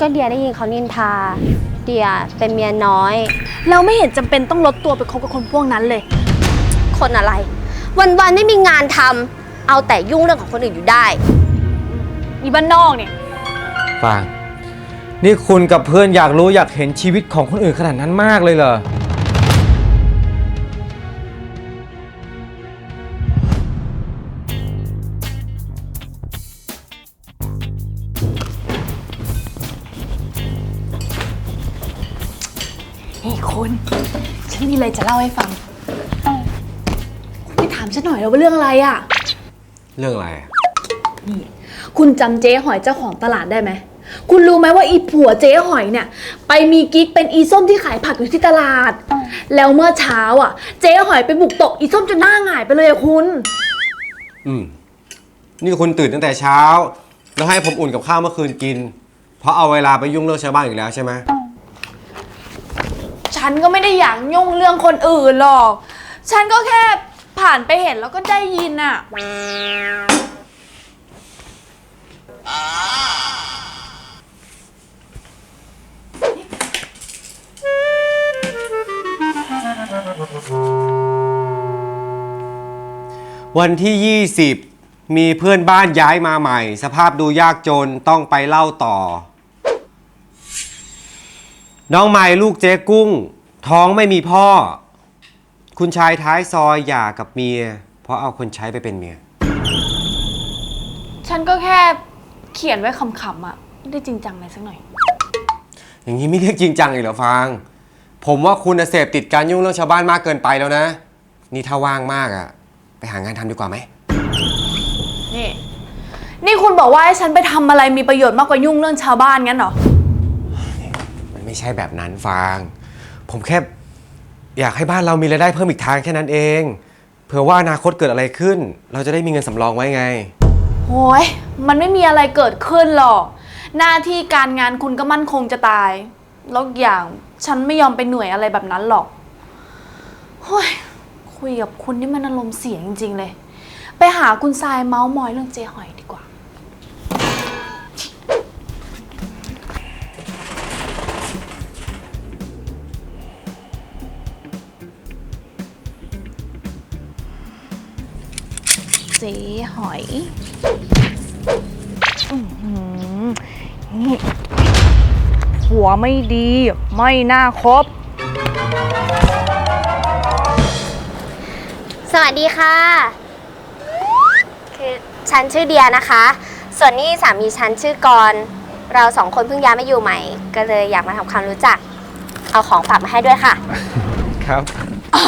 ก็เดียได้ยินเขานินทา เดียเป็นเมียน้อย เราไม่เห็นจำเป็นต้องลดตัวไปคบกับคนพวกนั้นเลย คนอะไร วันๆไม่มีงานทำเอาแต่ยุ่งเรื่องของคนอื่นอยู่ได้ อีบ้านนอกเนี่ย ฟาง นี่คุณกับเพื่อนอยากรู้อยากเห็นชีวิตของคนอื่นขนาดนั้นมากเลยเหรอ นี่คุณ ฉันมีอะไรจะเล่าให้ฟัง คุณไปถามฉันหน่อยแล้วว่าเรื่องอะไรอะเรื่องอะไรอะคุณจำเจ๊หอยเจ้าของตลาดได้ไหม คุณรู้ไหมว่าอีผัวเจ๊หอยเนี่ย ไปมีกิ๊กเป็นอีส้มที่ขายผักอยู่ที่ตลาด แล้วเมื่อเช้าอะ เจ๊หอยไปบุกตกอีส้มจนหน้าหงายไปเลยอะคุณ อืม นี่คุณตื่นตั้งแต่เช้า แล้วให้ผมอุ่นกับข้าวเมื่อคืนกิน เพราะเอาเวลาไปยุ่งเรื่องชาวบ้านอีกแล้วใช่ไหม ฉันก็ไม่ได้อยากยุ่งเรื่องคนอื่นหรอก ฉันก็แค่ผ่านไปเห็นแล้วก็ได้ยินอะวันที่ 20 มีเพื่อนบ้านย้ายมาใหม่ สภาพดูยากจนต้องไปเล่าต่อ น้องใหม่ลูกเจ๊กุ้ง ท้องไม่มีพ่อ คุณชายท้ายซอยหย่ากับเมีย เพราะเอาคนใช้ไปเป็นเมีย ฉันก็แค่เขียนไว้ขำๆอะไม่ได้จริงจังอะไรสักหน่อย อย่างนี้ไม่เรียกจริงจังอีกเหรอฟางผมว่าคุณน่ะเสพติดการยุ่งเรื่องชาวบ้านมากเกินไปแล้วนะ นี่ถ้าว่างมากอะไปหางานทำดีกว่าไหม นี่ นี่คุณบอกว่าให้ฉันไปทำอะไรมีประโยชน์มากกว่ายุ่งเรื่องชาวบ้านงั้นเหรอมันไม่ ใช่แบบนั้นฟาง ผมแค่อยากให้บ้านเรามีรายได้เพิ่มอีกทางแค่นั้นเอง เผื่อว่าอนาคตเกิดอะไรขึ้น เราจะได้มีเงินสำรองไว้ไง โอ้ยมันไม่มีอะไรเกิดขึ้นหรอก หน้าที่การงานคุณก็มั่นคงจะตาย แล้วอย่างฉันไม่ยอมไปเหนื่อยอะไรแบบนั้นหรอกโอ้ยคุยกับคุณนี่มันอารมณ์เสียจริงๆเลย ไปหาคุณทรายเมาส์มอยเรื่องเจ๊หอยดีกว่า เจ๊หอยอื้อหือนี่หัวไม่ดี ไม่น่าคบ สวัสดีค่ะ คือฉันชื่อเดียนะคะ ส่วนนี้สามีฉันชื่อกรณ์เราสองคนเพิ่งย้ายมาอยู่ใหม่ ก็เลยอยากมาทำความรู้จัก เอาของฝากมาให้ด้วยค่ะ ครับ อ๋อ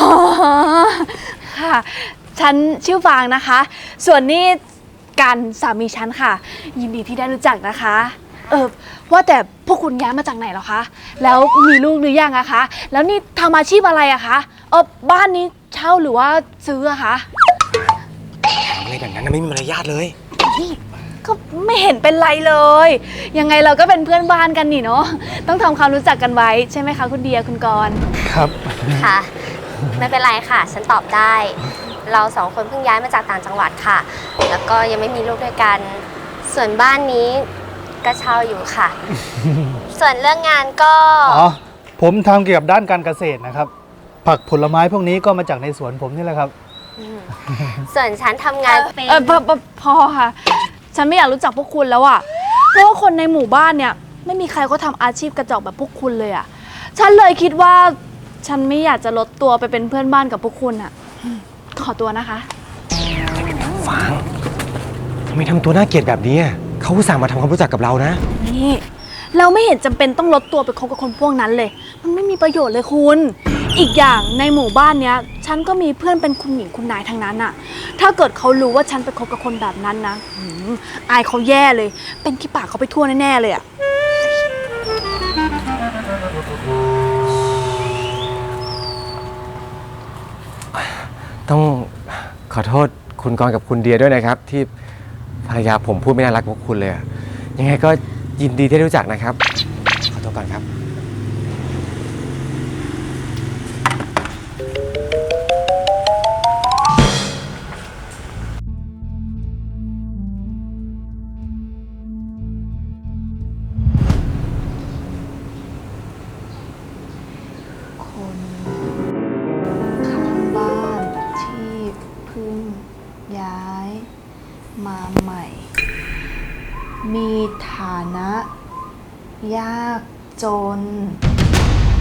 ค่ะ ฉันชื่อฟางนะคะ ส่วนนี้การสามีฉันค่ะ ยินดีที่ได้รู้จักนะคะ เออว่าแต่พวกคุณย้ายมาจากไหนเหรอคะ แล้วมีลูกหรือยังอะคะ แล้วนี่ทำอาชีพอะไรอะคะ เออบ้านนี้เช่าหรือว่าซื้ออะคะอะไรแบบนั้นนะไม่มีมารยาทเลย นี่ก็ไม่เห็นเป็นไรเลย ยังไงเราก็เป็นเพื่อนบ้านกันนี่เนาะ ต้องทำความรู้จักกันไว้ใช่ไหมคะคุณเดียคุณกรณ์ ครับ ค่ะ ไม่เป็นไรค่ะ ฉันตอบได้ เราสองคนเพิ่งย้ายมาจากต่างจังหวัดค่ะ แล้วก็ยังไม่มีลูกด้วยกัน ส่วนบ้านนี้ก็เช่าอยู่ค่ะ ส่วนเรื่องงานก็อ๋อผมทำเกี่ยวกับด้านการเกษตรนะครับ ผักผลไม้พวกนี้ก็มาจากในสวนผมนี่แหละครับส่วนฉันทำงานเป็น เออพอพอพอค่ะ ฉันไม่อยากรู้จักพวกคุณแล้วอะเพราะว่าคนในหมู่บ้านเนี่ย ไม่มีใครเขาทำอาชีพกระจอกแบบพวกคุณเลยอะฉันเลยคิดว่า ฉันไม่อยากจะลดตัวไปเป็นเพื่อนบ้านกับพวกคุณอะอืม ขอตัวนะคะ ฟางทำไมทำตัวน่าเกลียดแบบนี้อะเขาอุตส่าห์มาทำความรู้จักกับเรานะ นี่ เราไม่เห็นจำเป็นต้องลดตัวไปคบกับคนพวกนั้นเลย มันไม่มีประโยชน์เลยคุณ อีกอย่างในหมู่บ้านเนี้ย ฉันก็มีเพื่อนเป็นคุณหญิงคุณนายทั้งนั้นอะถ้าเกิดเขารู้ว่าฉันไปคบกับคนแบบนั้นนะหืมอายเขาแย่เลย เป็นขี้ปากเขาไปทั่วแน่ๆเลยอะ ต้องขอโทษคุณกรณ์กับคุณเดียด้วยนะครับ ที่ภรรยาผมพูดไม่น่ารักกับพวกคุณเลยอะยังไงก็ยินดีที่ได้รู้จักนะครับ มาใหม่ มีฐานะ ยากจน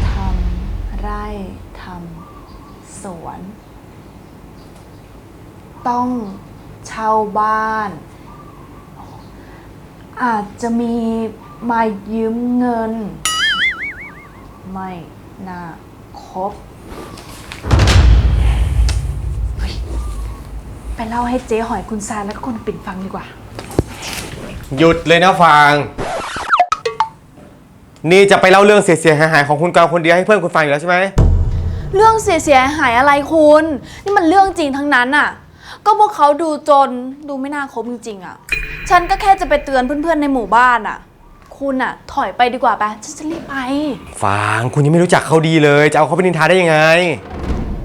ทำไร่ทำสวน ต้องเช่าบ้าน อาจจะมีมายืมเงิน ไม่น่าครบ ไปเล่าให้เจ๊หอยคุณซายแล้วก็คุณปิ่นฟังดีกว่า หยุดเลยนะฟาง นี่จะไปเล่าเรื่องเสียๆหายๆของคุณกรคนเดียวให้เพื่อนคุณฟังอยู่แล้วใช่ไหม เรื่องเสียเสียหายอะไรคุณ นี่มันเรื่องจริงทั้งนั้นน่ะ ก็พวกเขาดูจนดูไม่น่าคบจริงๆอะ ฉันก็แค่จะไปเตือนเพื่อนๆในหมู่บ้านอะ คุณอะ ถอยไปดีกว่าไปฉันจะรีบไป ฟาง คุณยังไม่รู้จักเขาดีเลย จะเอาเขาไปนินทาได้ยังไง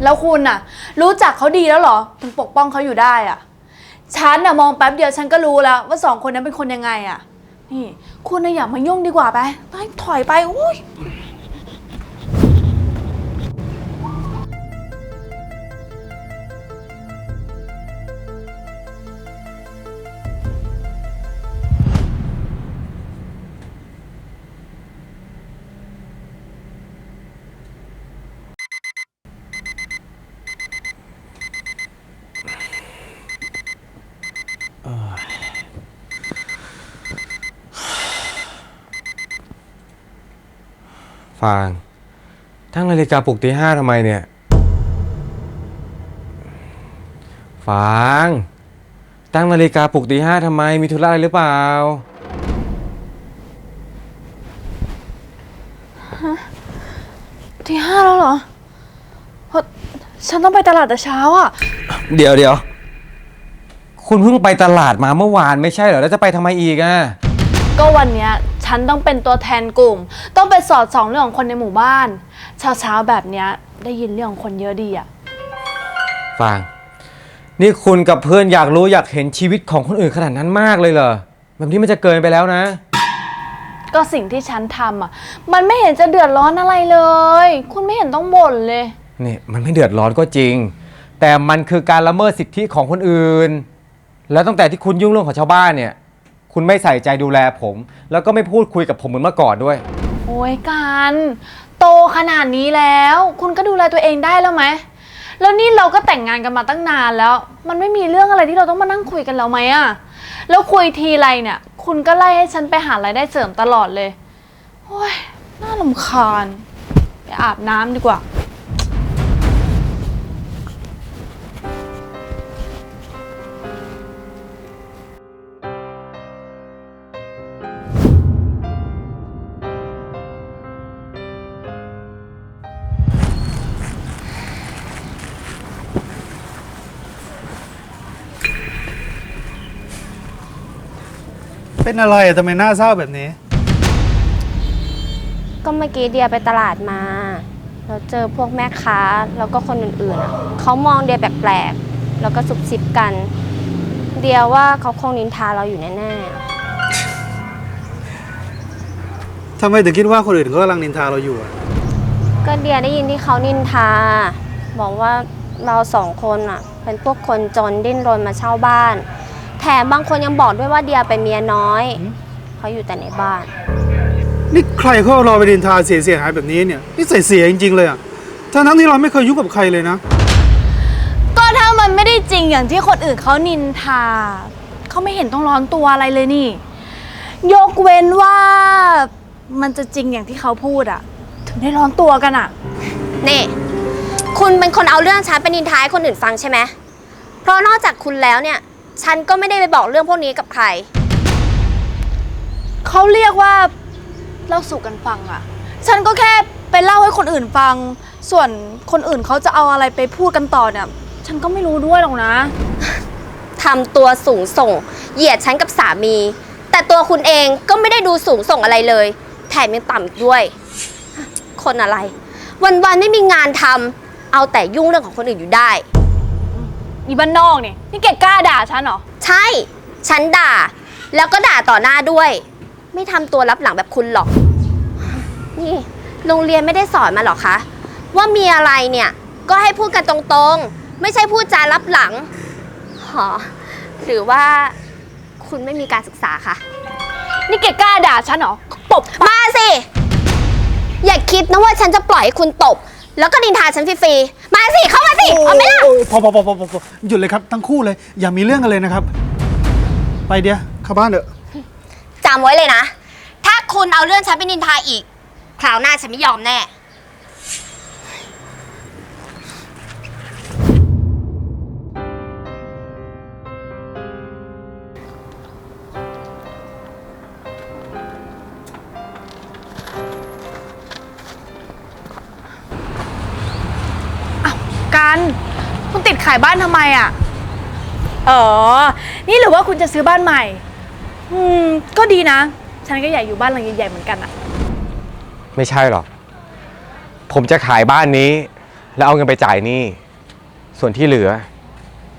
แล้วคุณน่ะ รู้จักเขาดีแล้วเหรอ ถึงปกป้องเขาอยู่ได้อะฉันน่ะมองแป๊บเดียวฉันก็รู้แล้ว ว่าสองคนนั้นเป็นคนยังไงอะนี่คุณน่ะอย่ามายุ่งดีกว่าไปไปถอยไปอุ้ย ฟาง ตั้งนาฬิกาปลุกตีห้าทำไมเนี่ย ฟาง ตั้งนาฬิกาปลุกตีห้าทำไม มีธุระอะไรหรือเปล่าที่ห้าแล้วเหรอเพราะฉันต้องไปตลาดแต่เช้าอะ เดี๋ยวเดี๋ยว คุณเพิ่งไปตลาดมาเมื่อวานไม่ใช่เหรอ แล้วจะไปทำไมอีกอะ ก็วันเนี้ย ฉันต้องเป็นตัวแทนกลุ่ม ต้องไปสอดส่องเรื่องของคนในหมู่บ้าน เช้าๆแบบเนี้ยได้ยินเรื่องของคนเยอะดีอะฟาง นี่คุณกับเพื่อนอยากรู้อยากเห็นชีวิตของคนอื่นขนาดนั้นมากเลยเหรอ แบบนี้มันจะเกินไปแล้วนะ ก็สิ่งที่ฉันทำอะ มันไม่เห็นจะเดือดร้อนอะไรเลย คุณไม่เห็นต้องบ่นเลย นี่มันไม่เดือดร้อนก็จริง แต่มันคือการละเมิดสิทธิของคนอื่น แล้วตั้งแต่ที่คุณยุ่งเรื่องของชาวบ้านเนี่ย คุณไม่ใส่ใจดูแลผม แล้วก็ไม่พูดคุยกับผมเหมือนเมื่อก่อนด้วย โอ้ยการโตขนาดนี้แล้ว คุณก็ดูแลตัวเองได้แล้วไหม แล้วนี่เราก็แต่งงานกันมาตั้งนานแล้ว มันไม่มีเรื่องอะไรที่เราต้องมานั่งคุยกันแล้วไหมอะแล้วคุยทีไรเนี่ย คุณก็ไล่ให้ฉันไปหารายได้เสริมตลอดเลยโอ้ยน่าลำคาญ ไปอาบน้ำดีกว่า เป็นอะไรอะทำไมหน้าเศร้าแบบนี้ ก็เมื่อกี้เดียไปตลาดมาแล้วเจอพวกแม่ค้าแล้วก็คนอื่นๆอะเขามองเดียแปลกๆ แล้วก็ซุบซิบกัน เดียว่าเขาคงนินทาเราอยู่แน่ๆอะทำไมถึงคิดว่าคนอื่นเขากำลังนินทาเราอยู่อะก็เดียได้ยินที่เขานินทา บอกว่าเราสองคนอะ เป็นพวกคนจนดิ้นรนมาเช่าบ้าน แถมบางคนยังบอกด้วยว่าเดียเป็นเมียน้อย เขาอยู่แต่ในบ้าน นี่ใครเขาเอาเราไปนินทาเสียเสียหายแบบนี้เนี่ยนี่ใส่เสียจริงๆเลยอะทั้งทั้งๆที่เราไม่เคยยุ่งกับใครเลยนะ ก็ถ้ามันไม่ได้จริงอย่างที่คนอื่นเขานินทา เขาไม่เห็นต้องร้อนตัวอะไรเลยนี่ ยกเว้นว่ามันจะจริงอย่างที่เขาพูดอะถึงได้ร้อนตัวกันอะนี่ คุณเป็นคนเอาเรื่องฉันไปนินทาให้คนอื่นฟังใช่ไหมเพราะนอกจากคุณแล้วเนี่ย ฉันก็ไม่ได้ไปบอกเรื่องพวกนี้กับใคร เขาเรียกว่าเล่าสู่กันฟังอะฉันก็แค่ไปเล่าให้คนอื่นฟัง ส่วนคนอื่นเขาจะเอาอะไรไปพูดกันต่อเนี่ย ฉันก็ไม่รู้ด้วยหรอกนะ ทำตัวสูงส่ง เหยียดฉันกับสามี แต่ตัวคุณเองก็ไม่ได้ดูสูงส่งอะไรเลย แถมยังต่ำอีกด้วย คนอะไร วันๆไม่มีงานทำเอาแต่ยุ่งเรื่องของคนอื่นอยู่ได้ อีบ้านนอกเนี่ยนี่แกกล้าด่าฉันเหรอ ใช่ ฉันด่า แล้วก็ด่าต่อหน้าด้วย ไม่ทำตัวรับหลังแบบคุณหรอก นี่ โรงเรียนไม่ได้สอนมาหรอคะ ว่ามีอะไรเนี่ย ก็ให้พูดกันตรงๆ ไม่ใช่พูดจารับหลังหอหรือว่าคุณไม่มีการศึกษาคะ นี่แกกล้าด่าฉันเหรอ ตบ มาสิ อย่าคิดนะว่าฉันจะปล่อยให้คุณตบ แล้วก็ดินทาฉันฟรีๆ มาสิ เข้ามาสิ เอาไหมล่ะโอ้ยพอพอพอพอพอพอหยุดเลยครับทั้งคู่เลย อย่ามีเรื่องกันเลยนะครับ ไปเดียวเข้าบ้านเถอะ จำไว้เลยนะ ถ้าคุณเอาเรื่องฉันไปนินทาอีก คราวหน้าฉันไม่ยอมแน่กัน ขายบ้านทำไมอะ อ๋อ นี่หรือว่าคุณจะซื้อบ้านใหม่ อืม ก็ดีนะ ฉันก็อยากอยู่บ้านหลังใหญ่ๆเหมือนกันอะ ไม่ใช่หรอก ผมจะขายบ้านนี้ แล้วเอาเงินไปจ่ายหนี้ ส่วนที่เหลือ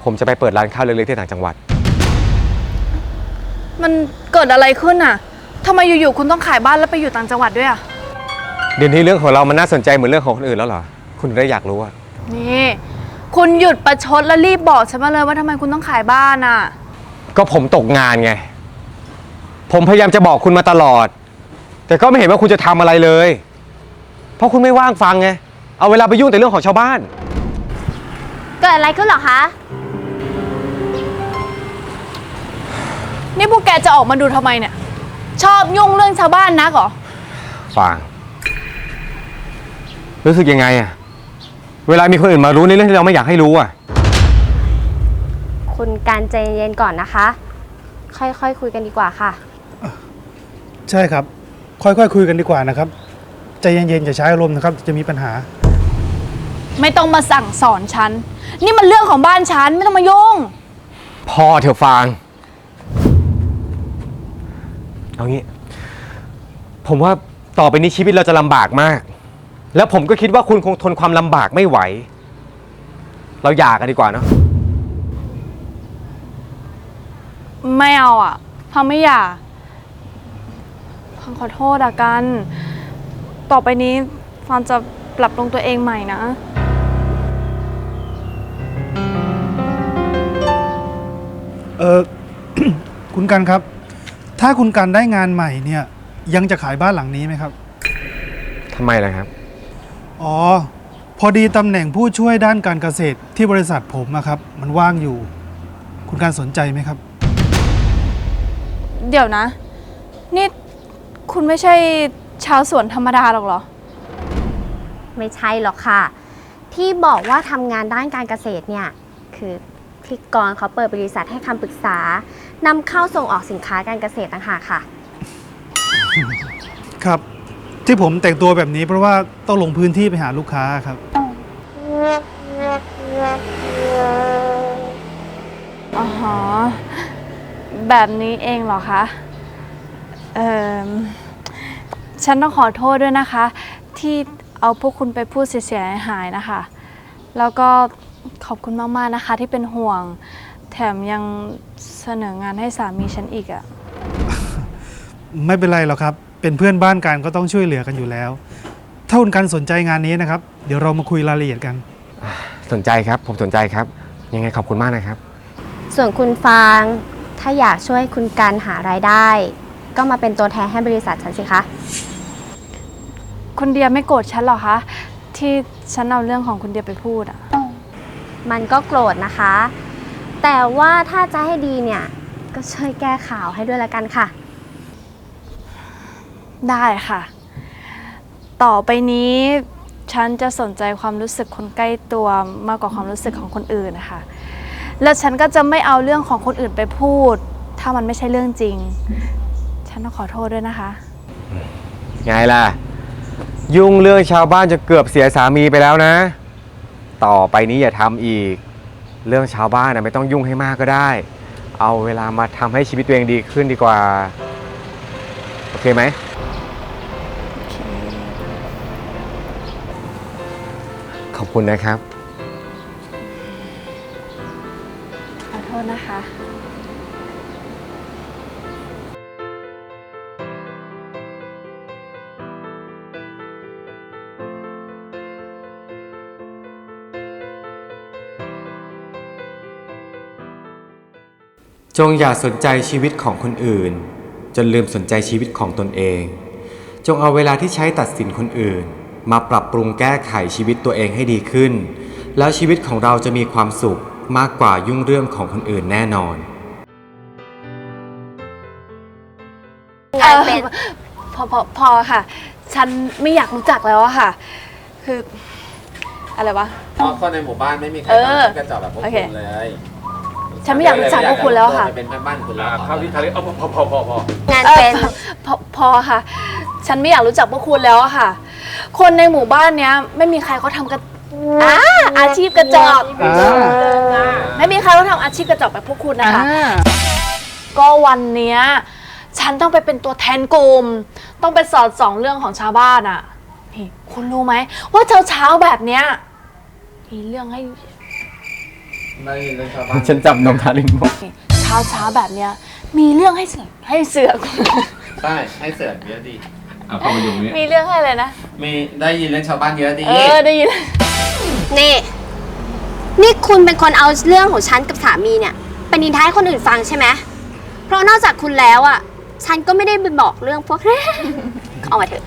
ผมจะไปเปิดร้านข้าวเล็กๆที่ต่างจังหวัด มันเกิดอะไรขึ้นอะทำไมอยู่ๆคุณต้องขายบ้านแล้วไปอยู่ต่างจังหวัดด้วยอะ เดี๋ยวนี้เรื่องของเรามันน่าสนใจเหมือนเรื่องของคนอื่นแล้วเหรอ คุณถึงได้อยากรู้อะนี่ คุณหยุดประชดแล้วรีบบอกฉันมาเลยว่าทำไมคุณต้องขายบ้านอะ ก็ผมตกงานไง ผมพยายามจะบอกคุณมาตลอด แต่ก็ไม่เห็นว่าคุณจะทำอะไรเลย เพราะคุณไม่ว่างฟังไง เอาเวลาไปยุ่งแต่เรื่องของชาวบ้าน เกิดอะไรขึ้นเหรอคะ นี่พวกแกจะออกมาดูทำไมเนี่ย ชอบยุ่งเรื่องชาวบ้านนักเหรอ ฟาง รู้สึกยังไงอะ เวลามีคนอื่นมารู้ในเรื่องที่เราไม่อยากให้รู้อะคุณการใจเย็นๆก่อนนะคะ ค่อยๆคุยกันดีกว่าค่ะ ใช่ครับ ค่อยๆคุยกันดีกว่านะครับ ใจเย็นๆอย่าใช้อารมณ์นะครับ จะมีปัญหา ไม่ต้องมาสั่งสอนฉัน นี่มันเรื่องของบ้านฉันไม่ต้องมายุ่ง พอเถอะฟาง เอางี้ ผมว่าต่อไปนี้ชีวิตเราจะลำบากมาก แล้วผมก็คิดว่าคุณคงทนความลำบากไม่ไหว เราหย่ากันดีกว่าเนาะไม่เอาอะ พังไม่อยากพังขอโทษอะกัน ต่อไปนี้ฟังจะปรับปรุงตัวเองใหม่นะ เออ คุณกันครับ ถ้าคุณกันได้งานใหม่เนี่ย ยังจะขายบ้านหลังนี้ไหมครับ ทำไมล่ะครับ อ๋อ พอดีตำแหน่งผู้ช่วยด้านการเกษตรที่บริษัทผมอะครับ มันว่างอยู่ คุณการสนใจไหมครับ เดี๋ยวนะ นี่คุณไม่ใช่ชาวสวนธรรมดาหรอกเหรอ ไม่ใช่หรอกค่ะ ที่บอกว่าทำงานด้านการเกษตรเนี่ยคือพี่กรณ์เขาเปิดบริษัทให้คำปรึกษานำเข้าส่งออกสินค้าการเกษตรต่างหากค่ะ ครับ ที่ผมแต่งตัวแบบนี้เพราะว่าต้องลงพื้นที่ไปหาลูกค้าครับ อ๋อ แบบนี้เองเหรอคะ เออฉันต้องขอโทษด้วยนะคะ ที่เอาพวกคุณไปพูดเสียหายนะคะ แล้วก็ขอบคุณมาก ๆ นะคะที่เป็นห่วง แถมยังเสนองานให้สามีฉันอีกอะ ไม่เป็นไรหรอกครับ เป็นเพื่อนบ้านกันก็ต้องช่วยเหลือกันอยู่แล้ว ถ้าคุณกันสนใจงานนี้นะครับ เดี๋ยวเรามาคุยรายละเอียดกัน สนใจครับ ผมสนใจครับ ยังไงขอบคุณมากนะครับ ส่วนคุณฟาง ถ้าอยากช่วยคุณการหารายได้ ก็มาเป็นตัวแทนให้บริษัทฉันสิคะ คุณเดียไม่โกรธฉันหรอคะ ที่ฉันเอาเรื่องของคุณเดียไปพูดอะมันก็โกรธนะคะ แต่ว่าถ้าจะให้ดีเนี่ย ก็ช่วยแก้ข่าวให้ด้วยละกันค่ะ ได้ค่ะ ต่อไปนี้ฉันจะสนใจความรู้สึกคนใกล้ตัวมากกว่าความรู้สึกของคนอื่นนะคะ แล้วฉันก็จะไม่เอาเรื่องของคนอื่นไปพูด ถ้ามันไม่ใช่เรื่องจริง ฉันต้องขอโทษด้วยนะคะ ไงล่ะ ยุ่งเรื่องชาวบ้านจะเกือบเสียสามีไปแล้วนะ ต่อไปนี้อย่าทำอีก เรื่องชาวบ้านนะไม่ต้องยุ่งให้มากก็ได้ เอาเวลามาทำให้ชีวิตตัวเองดีขึ้นดีกว่า โอเคไหม คุณนะครับ ขอโทษนะคะ จงอย่าสนใจชีวิตของคนอื่น จนลืมสนใจชีวิตของตนเอง จงเอาเวลาที่ใช้ตัดสินคนอื่น มาปรับปรุงแก้ไขชีวิตตัวเองให้ดีขึ้น แล้วชีวิตของเราจะมีความสุขมากกว่ายุ่งเรื่องของคนอื่นแน่นอนงานเป็นเอ่อพอพอพอค่ะ ฉันไม่อยากรู้จักแล้วอะค่ะ คือ อะไรวะ เพราะคนในหมู่บ้านไม่มีใครเออ ทำกระจอกแบบพวกโอเคคุณเลย ฉันไม่อยากรู้จักพวกคุณแล้วค่ะ เป็นเพื่อนบ้านคุณแล้วเข้าที่ทะเลเอาพอพอพอพอพองานเออเป็นพอพอค่ะ ฉันไม่อยากรู้จักพวกคุณแล้วอะค่ะ คนในหมู่บ้านเนี้ย ไม่มีใครเขาทำกระอาอาชีพกระจอกไม่มีใครเขาทำอาชีพกระจอกแบบพวกคุณนะคะ ก็วันเนี้ย ฉันต้องไปเป็นตัวแทนกลุ่ม ต้องไปสอดส่องเรื่องของชาวบ้านอะนี่คุณรู้ไหมว่าเช้าเช้าๆแบบเนี้ยมีเรื่องให้ ได้ยินเรื่องชาวบ้านฉันจับนมทารินบอกเช้าเช้าๆแบบเนี้ย มีเรื่องให้เสือกให้เสือก ใช่ให้เสือกเยอะดีเอาเข้ามาอยู่นี่มีเรื่องให้เลยนะ มีได้ยินเรื่องชาวบ้านเยอะดีเออได้ยิน นี่ นี่คุณเป็นคนเอาเรื่องของฉันกับสามีเนี่ยเป็นนินทาให้คนอื่นฟังใช่ไหมเพราะนอกจากคุณแล้วอะ ฉันก็ไม่ได้ไปบอกเรื่องพวก เอามาเถอะ